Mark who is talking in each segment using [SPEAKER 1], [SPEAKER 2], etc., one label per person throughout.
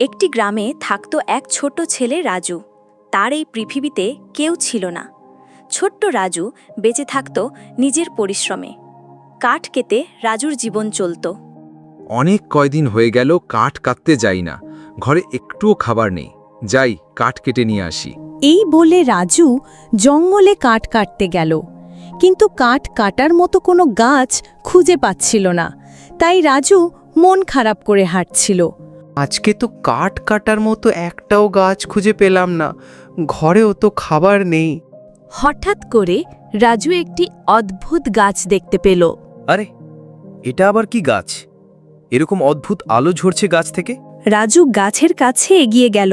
[SPEAKER 1] একটি গ্রামে থাকত এক ছোট্ট ছেলে রাজু। তার এই পৃথিবীতে কেউ ছিল না। ছোট্ট রাজু বেঁচে থাকত নিজের পরিশ্রমে। কাঠ কেটে রাজুর জীবন চলত।
[SPEAKER 2] অনেক কয়দিন হয়ে গেল কাঠ কাটতে যাই না। ঘরে একটুও খাবার নেই। যাই কাঠ কেটে নিয়ে আসি।
[SPEAKER 3] এই বলে রাজু জঙ্গলে কাঠ কাটতে গেল। কিন্তু কাঠ কাটার মতো কোনো গাছ খুঁজে পাচ্ছিল না। তাই রাজু মন খারাপ করে হাঁটছিল।
[SPEAKER 4] আজকে তো কাঠ কাটার মতো একটাও গাছ খুঁজে পেলাম না। ঘরেও তো খাবার নেই।
[SPEAKER 3] হঠাৎ করে রাজু একটি অদ্ভুত গাছ দেখতে পেল।
[SPEAKER 5] আরে এটা আবার কি গাছ? এরকম অদ্ভুত আলো ঝরছে গাছ থেকে?
[SPEAKER 3] রাজু গাছের কাছে এগিয়ে গেল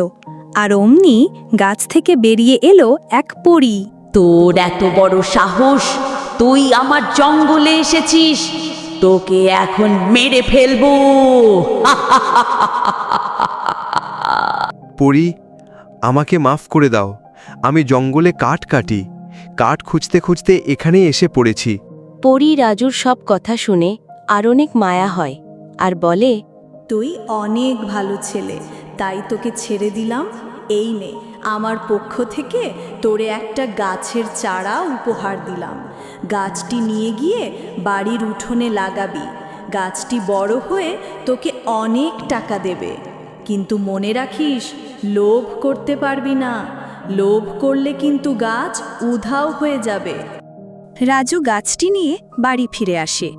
[SPEAKER 3] আর অমনি গাছ থেকে বেরিয়ে এলো এক পরী।
[SPEAKER 6] তোর এত বড় সাহস তুই আমার জঙ্গলে এসেছিস। তোকে এখন মেরে ফেলব।
[SPEAKER 7] পরি আমাকে মাফ করে দাও। আমি জঙ্গলে কাঠ কাটি। কাঠ খুঁজতে খুঁজতে এখানে এসে পড়েছি।
[SPEAKER 3] পরি রাজুর সব কথা শুনে আর অনেক মায়া হয় আর বলে
[SPEAKER 8] তুই অনেক ভালো ছেলে তাই তোকে ছেড়ে দিলাম এই নে। আমার পক্ষ থেকে তোরে একটা গাছের চারা উপহার দিলাম। গাছটি নিয়ে গিয়ে বাড়ির উঠোনে লাগাবি। গাছটি বড় হয়ে তোকে অনেক টাকা দেবে। কিন্তু মনে রাখিস, লোভ করতে পারবি না। লোভ করলে কিন্তু গাছ উধাও হয়ে যাবে।
[SPEAKER 3] রাজু গাছটি নিয়ে বাড়ি ফিরে আসে।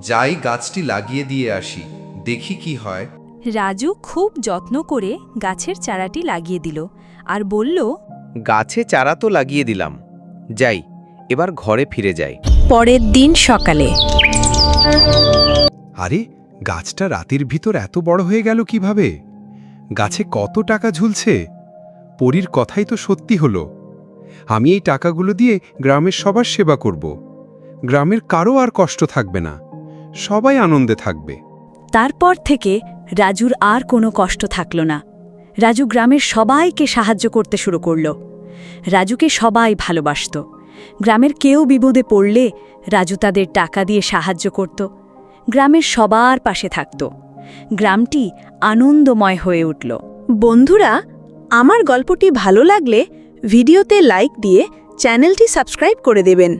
[SPEAKER 9] যাই গাছটি লাগিয়ে দিয়ে আসি, দেখি কি হয়।
[SPEAKER 3] রাজু খুব যত্ন করে গাছের চারাটি লাগিয়ে দিল আর বলল
[SPEAKER 4] গাছে চারা তো লাগিয়ে দিলাম। যাই এবার ঘরে ফিরে যাই।
[SPEAKER 3] পরের দিন সকালে।
[SPEAKER 2] আরে গাছটা রাতের ভিতর এত বড় হয়ে গেল কীভাবে? গাছে কত টাকা ঝুলছে? পরীর কথাই তো সত্যি হলো। আমি এই টাকাগুলো দিয়ে গ্রামের সবার সেবা করব। গ্রামের কারও আর কষ্ট থাকবে না। সবাই আনন্দে থাকবে।
[SPEAKER 3] তারপর থেকে রাজুর আর কোনো কষ্ট থাকল না। রাজু গ্রামের সবাইকে সাহায্য করতে শুরু করল। রাজুকে সবাই ভালোবাসত। গ্রামের কেউ বিপদে পড়লে রাজু তাদের টাকা দিয়ে সাহায্য করত। গ্রামের সবার পাশে থাকত। গ্রামটি আনন্দময় হয়ে উঠল। বন্ধুরা, আমার গল্পটি ভালো লাগলে ভিডিওতে লাইক দিয়ে চ্যানেলটি সাবস্ক্রাইব করে দেবেন।